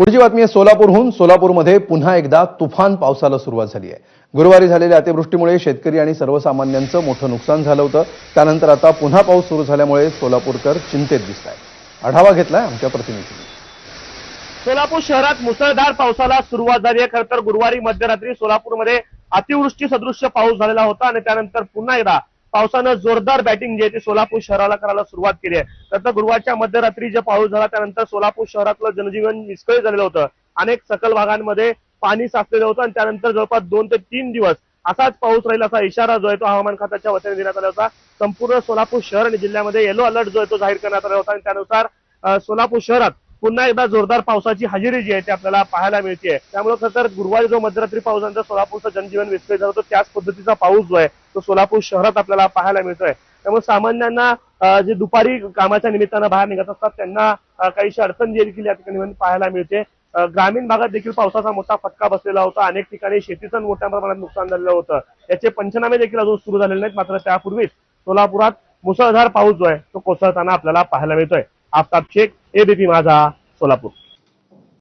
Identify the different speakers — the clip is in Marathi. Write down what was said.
Speaker 1: पुढची बातमी आहे सोलापूरहून. सोलापूरमध्ये पुन्हा एकदा तुफान पावसाला सुरुवात झाली आहे. गुरुवारी झालेल्या अतिवृष्टीमुळे शेतकरी आणि सर्वसामान्यांचं मोठं नुकसान झालं होतं. त्यानंतर आता पुन्हा पाऊस सुरू झाल्यामुळे सोलापूरकर चिंतेत दिसत आहेत. आढावा घेतलाय आमच्या प्रतिनिधींनी.
Speaker 2: सोलापूर शहरात मुसळधार पावसाला सुरुवात झाली आहे. खरं तर गुरुवारी मध्यरात्री सोलापूरमध्ये अतिवृष्टी सदृश्य पाऊस झालेला होता आणि त्यानंतर पुन्हा एकदा पावसानं जोरदार बॅटिंग जी आहे ती सोलापूर शहराला करायला सुरुवात केली आहे. खरं तर गुरुवारच्या मध्यरात्री जे पाऊस झाला त्यानंतर सोलापूर शहरातलं जनजीवन विस्कळीत झालेलं होतं. अनेक सकल भागांमध्ये पाणी साचलेलं होतं आणि त्यानंतर जवळपास दोन ते तीन दिवस असाच पाऊस राहील असा इशारा जो आहे तो हवामान खात्याच्या वतीने देण्यात आला होता. संपूर्ण सोलापूर शहर आणि जिल्ह्यामध्ये येलो अलर्ट जो आहे तो जाहीर करण्यात आला होता आणि त्यानुसार सोलापूर शहरात पुन्हा एकदा जोरदार पावसाची हजेरी जी आहे ती आपल्याला पाहायला मिळते त्यामुळे खरं तर गुरुवारी जो मध्यरात्री पाऊस नंतर सोलापूरचं जनजीवन विस्कळीत झालं होतं त्याच पद्धतीचा पाऊस जो आहे तो सोलापूर शहरात आपल्याला पाहायला मिळतोय. त्यामुळे सामान्यांना जे दुपारी कामाच्या निमित्तानं बाहेर निघत असतात त्यांना काहीशी अडचण देखील या ठिकाणी म्हणजे पाहायला मिळते. ग्रामीण भागात देखील पावसाचा मोठा फटका बसलेला होता. अनेक ठिकाणी शेतीचं मोठ्या प्रमाणात नुकसान झालेलं होतं. याचे पंचनामे देखील अजून सुरू झालेले नाहीत मात्र त्यापूर्वीच सोलापुरात मुसळधार पाऊस जो आहे तो कोसळताना आपल्याला पाहायला मिळतोय. आफताब शेख एबीपी माझा सोलापूर